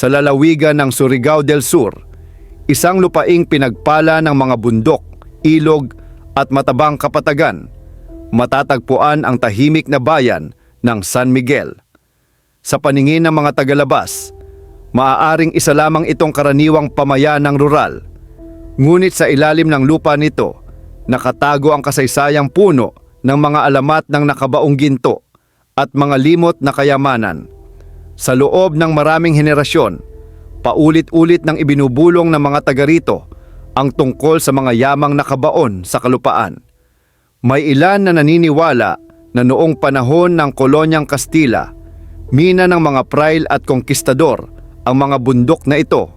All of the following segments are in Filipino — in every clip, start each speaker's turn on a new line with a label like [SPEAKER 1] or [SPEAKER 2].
[SPEAKER 1] sa lalawigan ng Surigao del Sur, isang lupaing pinagpala ng mga bundok, ilog at matabang kapatagan, matatagpuan ang tahimik na bayan ng San Miguel. Sa paningin ng mga tagalabas, maaaring isa lamang itong karaniwang pamayanang rural. Ngunit sa ilalim ng lupa nito, nakatago ang kasaysayang puno ng mga alamat ng nakabaong ginto at mga limot na kayamanan. Sa loob ng maraming henerasyon, paulit-ulit nang ibinubulong ng mga taga rito ang tungkol sa mga yamang nakabaon sa kalupaan. May ilan na naniniwala na noong panahon ng kolonyang Kastila, mina ng mga prail at konkistador ang mga bundok na ito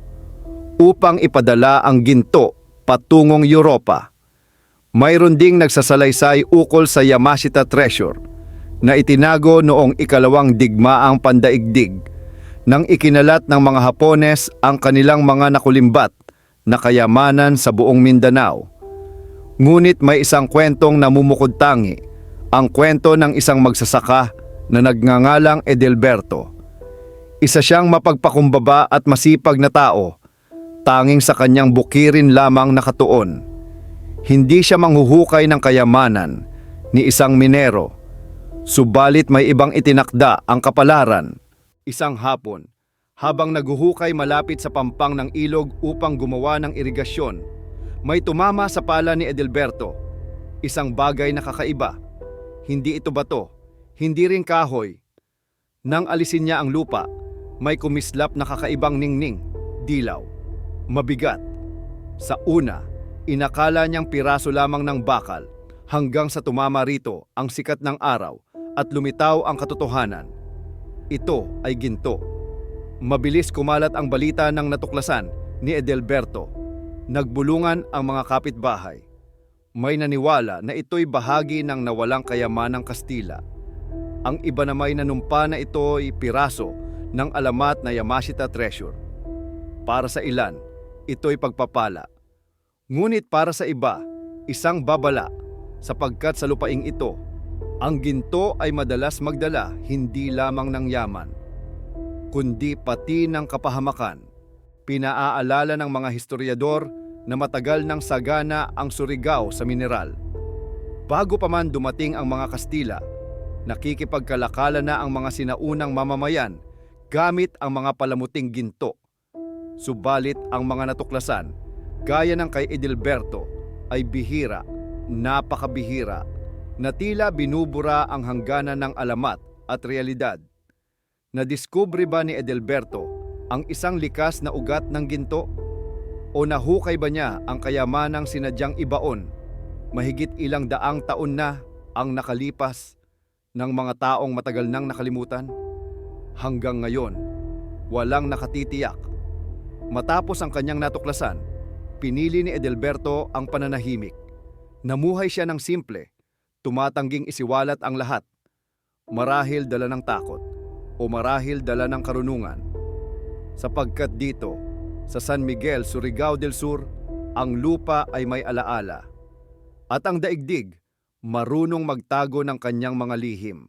[SPEAKER 1] upang ipadala ang ginto patungong Europa. Mayroon ding nagsasalaysay ukol sa Yamashita Treasure na itinago noong ikalawang digmaang pandaigdig nang ikinalat ng mga Hapones ang kanilang mga nakulimbat na kayamanan sa buong Mindanao. Ngunit may isang kwentong namumukod tangi, ang kwento ng isang magsasaka na nagngangalang Edelberto. Isa siyang mapagpakumbaba at masipag na tao, tanging sa kanyang bukirin lamang nakatuon. Hindi siya manghuhukay ng kayamanan ni isang minero, subalit may ibang itinakda ang kapalaran. Isang hapon, habang naguhukay malapit sa pampang ng ilog upang gumawa ng irigasyon, may tumama sa pala ni Edelberto. Isang bagay na kakaiba. Hindi ito bato, hindi rin kahoy. Nang alisin niya ang lupa, may kumislap na kakaibang ningning, dilaw, mabigat. Sa una, inakala niyang piraso lamang ng bakal hanggang sa tumama rito ang sikat ng araw at lumitaw ang katotohanan. Ito ay ginto. Mabilis kumalat ang balita ng natuklasan ni Edelberto. Nagbulungan ang mga kapitbahay. May naniwala na ito'y bahagi ng nawalang kayamanang Kastila. Ang iba na may nanumpa na ito'y piraso ng alamat na Yamashita Treasure. Para sa ilan, ito'y pagpapala. Ngunit para sa iba, isang babala sapagkat sa lupaing ito, ang ginto ay madalas magdala hindi lamang ng yaman, kundi pati ng kapahamakan. Pinaaalala ng mga historiador na matagal ng sagana ang Surigao sa mineral. Bago pa man dumating ang mga Kastila, nakikipagkalakala na ang mga sinaunang mamamayan gamit ang mga palamuting ginto. Subalit ang mga natuklasan, gaya ng kay Edilberto, ay bihira, napakabihira, na tila binubura ang hangganan ng alamat at realidad. Nadiskubre ba ni Edelberto ang isang likas na ugat ng ginto? O nahukay ba niya ang kayamanang sinadyang ibaon? Mahigit ilang daang taon na ang nakalipas ng mga taong matagal nang nakalimutan? Hanggang ngayon, walang nakatitiyak. Matapos ang kanyang natuklasan, pinili ni Edelberto ang pananahimik. Namuhay siya ng simple, tumatangging isiwalat ang lahat. Marahil dala ng takot o marahil dala ng karunungan. Sapagkat dito, sa San Miguel, Surigao del Sur, ang lupa ay may alaala. At ang daigdig, marunong magtago ng kanyang mga lihim.